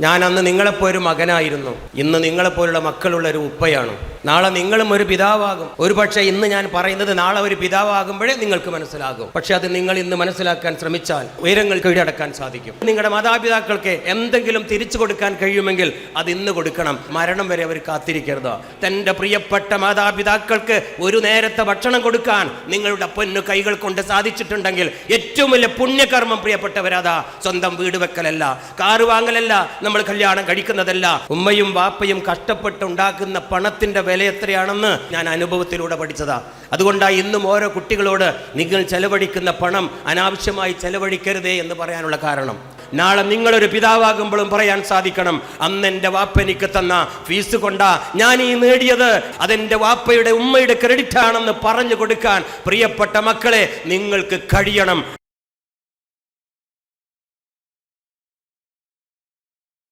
ഞാൻ അന്ന് നിങ്ങളെപ്പോലൊരു മകനായിരുന്നു. ഇന്ന് നിങ്ങളെപ്പോലുള്ള മക്കളുള്ള ഒരു ഉപ്പയാണ്. നാളെ നിങ്ങളും ഒരു പിതാവാകും. ഒരു പക്ഷേ ഇന്ന് ഞാൻ പറയുന്നത് നാളെ ഒരു പിതാവാകുമ്പോഴേ നിങ്ങൾക്ക് മനസ്സിലാകും. പക്ഷെ അത് നിങ്ങൾ ഇന്ന് മനസ്സിലാക്കാൻ ശ്രമിച്ചാൽ ഉയരങ്ങൾ കീഴടക്കാൻ സാധിക്കും. നിങ്ങളുടെ മാതാപിതാക്കൾക്ക് എന്തെങ്കിലും തിരിച്ചു കൊടുക്കാൻ കഴിയുമെങ്കിൽ അത് ഇന്ന് കൊടുക്കണം. മരണം വരെ അവർ കാത്തിരിക്കരുത്. തന്റെ പ്രിയപ്പെട്ട മാതാപിതാക്കൾക്ക് ഒരു നേരത്തെ ഭക്ഷണം കൊടുക്കാൻ നിങ്ങളുടെ പൊന്നു കൈകൾ കൊണ്ട് സാധിച്ചിട്ടുണ്ടെങ്കിൽ ഏറ്റവും വലിയ പുണ്യകർമ്മം പ്രിയപ്പെട്ടവരതാ. സ്വന്തം വീട് വെക്കലല്ല കാറ് വാങ്ങലല്ല നമ്മൾ കല്യാണം കഴിക്കുന്നതല്ല. ഉമ്മയും വാപ്പയും കഷ്ടപ്പെട്ടുണ്ടാക്കുന്ന പണത്തിന്റെ വില എത്രയാണെന്ന് ഞാൻ അനുഭവത്തിലൂടെ പഠിച്ചതാ. അതുകൊണ്ടാണ് ഇന്നും ഓരോ കുട്ടികളോട് നിങ്ങൾ ചെലവഴിക്കുന്ന പണം അനാവശ്യമായി ചെലവഴിക്കരുതേ എന്ന് പറയാനുള്ള കാരണം. നാളെ നിങ്ങളൊരു പിതാവാകുമ്പോഴും പറയാൻ സാധിക്കണം. അന്ന് എന്റെ വാപ്പ എനിക്ക് തന്ന ഫീസ് കൊണ്ടാ ഞാൻ ഈ നേടിയത്. അതെന്റെ വാപ്പയുടെ ഉമ്മയുടെ ക്രെഡിറ്റ് ആണെന്ന് പറഞ്ഞു കൊടുക്കാൻ പ്രിയപ്പെട്ട മക്കളെ നിങ്ങൾക്ക് കഴിയണം.